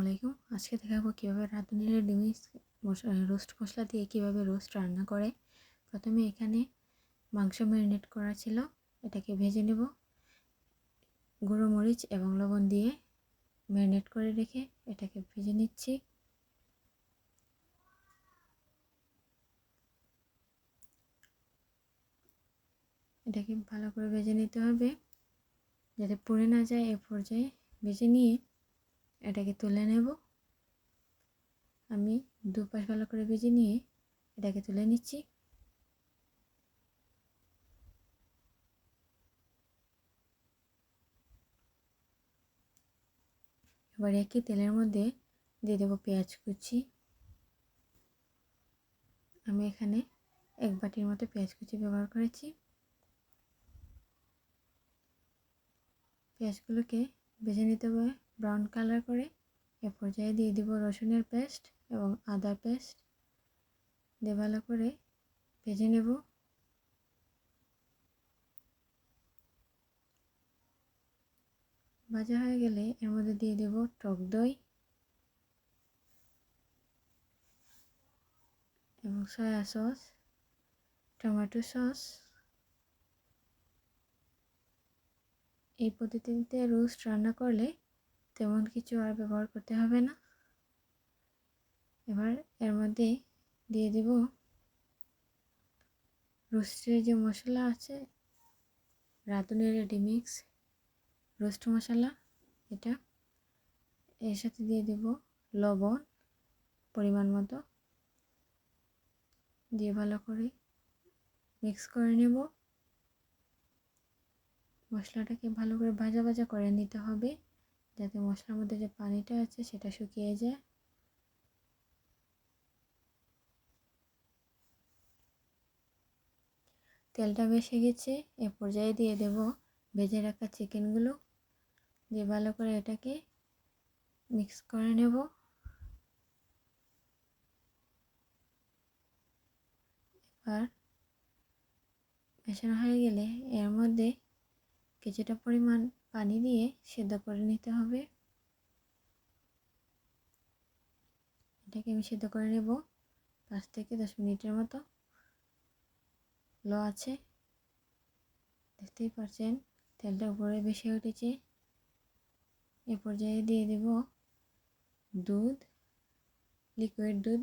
আলাইকুম আজকে দেখাবো কীভাবে রাঁধুনির ডিমিস রোস্ট মশলা দিয়ে কীভাবে রোস্ট রান্না করে। প্রথমে এখানে মাংস ম্যারিনেট করা ছিল। এটাকে ভেজে নেব। গুঁড়ো মরিচ এবং লবণ দিয়ে ম্যারিনেট করে রেখে এটাকে ভেজে নিচ্ছি। এটাকে ভালো করে ভেজে নিতে হবে। যাতে পুড়ে না যায় এ পর্যায়ে ভেজে নিয়ে এটাকে তুলে নেব। আমি দুপাশ ভালো করে ভেজে নিয়ে এটাকে তুলে নিচ্ছি। এবার একই তেলের মধ্যে দিয়ে দেবো পেঁয়াজ কুচি। আমি এখানে এক বাটির মতো পেঁয়াজ কুচি ব্যবহার করেছি। পেঁয়াজগুলোকে ভেজে নিতে হবে ব্রাউন কালার করে। এ পর্যায়ে দিয়ে দিব রসুনের পেস্ট এবং আদা পেস্ট। দিয়ে ভালো করে ভেজে নেব। ভাজা হয়ে গেলে এর মধ্যে দিয়ে দেব টক দই এবং সয়া সস, টমেটো সস। এই পদ্ধতিতে রোস্ট রান্না করলে তেমন কিছু আর ব্যবহার করতে হবে না। এবার এর মধ্যে দিয়ে দেব রোস্টের যে মশলা আছে, রাঁধুনের রেডিমিক্স রোস্ট মশলা, এটা। এর সাথে দিয়ে দেব লবণ পরিমাণ মতো। দিয়ে ভালো করে মিক্স করে নেব। মশলাটাকে ভালো করে ভাজা ভাজা করে নিতে হবে। যাতে মশলার মধ্যে যে পানিটা আছে সেটা শুকিয়ে যায়। তেলটা বেশি গেছে, এ পর্যায়ে দিয়ে দেব ভেজে রাখা চিকেনগুলো। দিয়ে ভালো করে এটাকে মিক্স করে নেব। এবার মেশানো হয়ে গেলে এর মধ্যে কিছুটা পরিমাণ পানি দিয়ে সেদ্ধ করে নিতে হবে। এটাকে আমি সেদ্ধ করে নেব। পাঁচ থেকে দশ মিনিটের মতো। লো আছে। দেখতেই পারছেন, তেলটা উপরে বেশি উঠেছে। এ পর্যায়ে দিয়ে দেব দুধ লিকুইড দুধ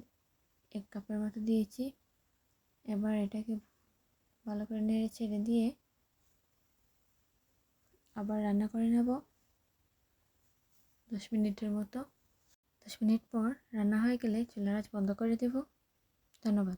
এক কাপের মতো দিয়েছি। এবার এটাকে ভালো করে নেড়ে ছেড়ে দিয়ে আবার রান্না করে নেব। দশ মিনিটের মতো। দশ মিনিট পর রান্না হয়ে গেলে চুলার আঁচ বন্ধ করে দেব। ধন্যবাদ।